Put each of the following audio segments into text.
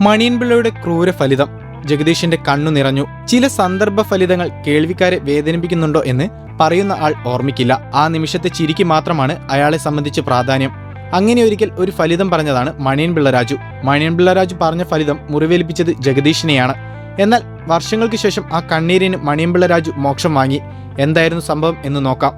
മണിയൻപിള്ളയുടെ ക്രൂര ഫലിതം ജഗദീഷിന്റെ കണ്ണു നിറഞ്ഞു. ചില സന്ദർഭ ഫലിതങ്ങൾ കേൾവിക്കാരെ വേദനിപ്പിക്കുന്നുണ്ടോ എന്ന് പറയുന്ന ആൾ ഓർമ്മിക്കില്ല. ആ നിമിഷത്തെ ചിരിക്ക് മാത്രമാണ് അയാളെ സംബന്ധിച്ച് പ്രാധാന്യം. അങ്ങനെ ഒരിക്കൽ ഒരു ഫലിതം പറഞ്ഞതാണ് മണിയൻപിള്ള രാജു. മണിയൻപിള്ള രാജു പറഞ്ഞ ഫലിതം മുറിവേൽപ്പിച്ചത് ജഗദീഷിനെയാണ്. എന്നാൽ വർഷങ്ങൾക്ക് ശേഷം ആ കണ്ണീരിന് മണിയൻപിള്ള രാജു മോക്ഷം വാങ്ങി. എന്തായിരുന്നു സംഭവം എന്ന് നോക്കാം.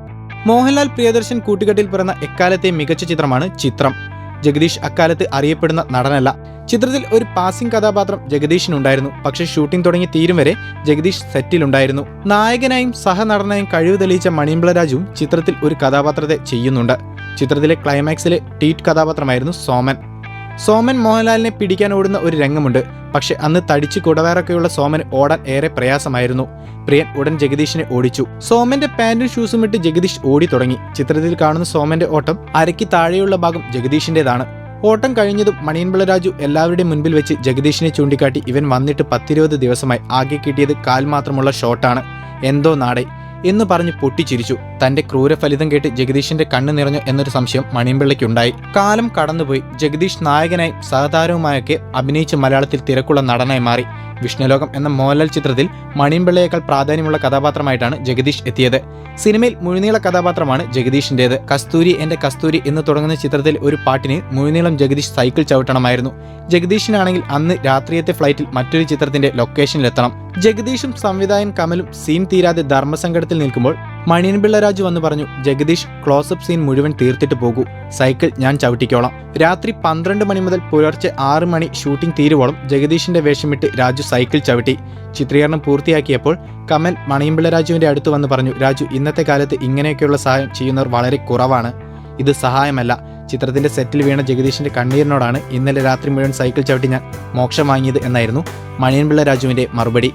മോഹൻലാൽ പ്രിയദർശൻ കൂട്ടുകെട്ടിൽ പിറന്ന എക്കാലത്തെ മികച്ച ചിത്രമാണ് ചിത്രം. ജഗദീഷ് അക്കാലത്ത് അറിയപ്പെടുന്ന നടനല്ല. ചിത്രത്തിൽ ഒരു പാസിംഗ് കഥാപാത്രം ജഗദീഷിനുണ്ടായിരുന്നു. പക്ഷെ ഷൂട്ടിംഗ് തുടങ്ങി തീരും വരെ ജഗദീഷ് സെറ്റിലുണ്ടായിരുന്നു നായകനായും സഹനടനായും കഴിവ് തെളിയിച്ച മണിയമ്പിള രാജുവും ചിത്രത്തിൽ ഒരു കഥാപാത്രത്തെ ചെയ്യുന്നുണ്ട്. ചിത്രത്തിലെ ക്ലൈമാക്സിലെ ടീറ്റ് കഥാപാത്രമായിരുന്നു സോമൻ. സോമൻ മോഹൻലാലിനെ പിടിക്കാൻ ഓടുന്ന ഒരു രംഗമുണ്ട്. പക്ഷെ അന്ന് തടിച്ച് കുടവേറൊക്കെയുള്ള സോമൻ ഓടാൻ ഏറെ പ്രയാസമായിരുന്നു. പ്രിയൻ ഉടൻ ജഗദീഷിനെ ഓടിച്ചു. സോമന്റെ പാന്റും ഷൂസും ഇട്ട് ജഗദീഷ് ഓടി തുടങ്ങി. ചിത്രത്തിൽ കാണുന്ന സോമന്റെ ഓട്ടം അരയ്ക്ക് താഴെയുള്ള ഭാഗം ജഗദീഷിന്റേതാണ്. ഓട്ടം കഴിഞ്ഞതും മണിയൻപിള്ള രാജു എല്ലാവരുടെയും മുൻപിൽ വെച്ച് ജഗദീഷിനെ ചൂണ്ടിക്കാട്ടി ഇവൻ വന്നിട്ട് പത്തിരുപത് ദിവസമായി ആകെ കിട്ടിയത് കാൽ മാത്രമുള്ള ഷോട്ടാണ് എന്തോ നാടെ. എന്ന് പറഞ്ഞ് പൊട്ടിച്ചിരിച്ചു. തന്റെ ക്രൂരഫലിതം കേട്ട് ജഗദീഷിന്റെ കണ്ണു നിറഞ്ഞു എന്നൊരു സംശയം മണിയമ്പിള്ളയ്ക്കുണ്ടായി കാലം കടന്നുപോയി. ജഗദീഷ് നായകനായും സഹതാരവുമായൊക്കെ അഭിനയിച്ച് മലയാളത്തിൽ തിരക്കുള്ള നടനായി മാറി. വിഷ്ണുലോകം എന്ന മോഹൻലാൽ ചിത്രത്തിൽ മണിയമ്പിള്ളയേക്കാൾ പ്രാധാന്യമുള്ള കഥാപാത്രമായിട്ടാണ് ജഗദീഷ് എത്തിയത്. സിനിമയിൽ മുഴുനീള കഥാപാത്രമാണ് ജഗദീഷിന്റേത് കസ്തൂരി എന്റെ കസ്തൂരി എന്ന് തുടങ്ങുന്ന ചിത്രത്തിൽ ഒരു പാട്ടിന് മുഴുനീളം ജഗദീഷ് സൈക്കിൾ ചവിട്ടണമായിരുന്നു. ജഗദീഷിനാണെങ്കിൽ അന്ന് രാത്രിയത്തെ ഫ്ലൈറ്റിൽ മറ്റൊരു ചിത്രത്തിന്റെ ലൊക്കേഷനിലെത്തണം. ജഗദീഷും സംവിധായകൻ കമലും സീൻ തീരാതെ ധർമ്മസങ്കടത്തിൽ നിൽക്കുമ്പോൾ മണിയൻപിള്ള രാജു വന്ന് പറഞ്ഞു ജഗദീഷ് ക്ലോസപ്പ് സീൻ മുഴുവൻ തീർത്തിട്ട് പോകൂ. സൈക്കിൾ ഞാൻ ചവിട്ടിക്കോളാം. രാത്രി പന്ത്രണ്ട് മണി മുതൽ പുലർച്ചെ ആറ് മണി ഷൂട്ടിംഗ് തീരുവോളം ജഗദീഷിന്റെ വേഷമിട്ട് രാജു സൈക്കിൾ ചവിട്ടി. ചിത്രീകരണം പൂർത്തിയാക്കിയപ്പോൾ കമൽ മണിയൻപിള്ള രാജുവിന്റെ അടുത്ത് വന്ന് പറഞ്ഞു രാജു ഇന്നത്തെ കാലത്ത് ഇങ്ങനെയൊക്കെയുള്ള സഹായം ചെയ്യുന്നവർ വളരെ കുറവാണ്. ഇത് സഹായമല്ല. ചിത്രത്തിന്റെ സെറ്റിൽ വീണ ജഗദീഷിന്റെ കണ്ണീരിനോടാണ് ഇന്നലെ രാത്രി മുഴുവൻ സൈക്കിൾ ചവിട്ടി ഞാൻ മോക്ഷം വാങ്ങിയത് എന്നായിരുന്നു മണിയൻപിള്ള രാജുവിന്റെ മറുപടി.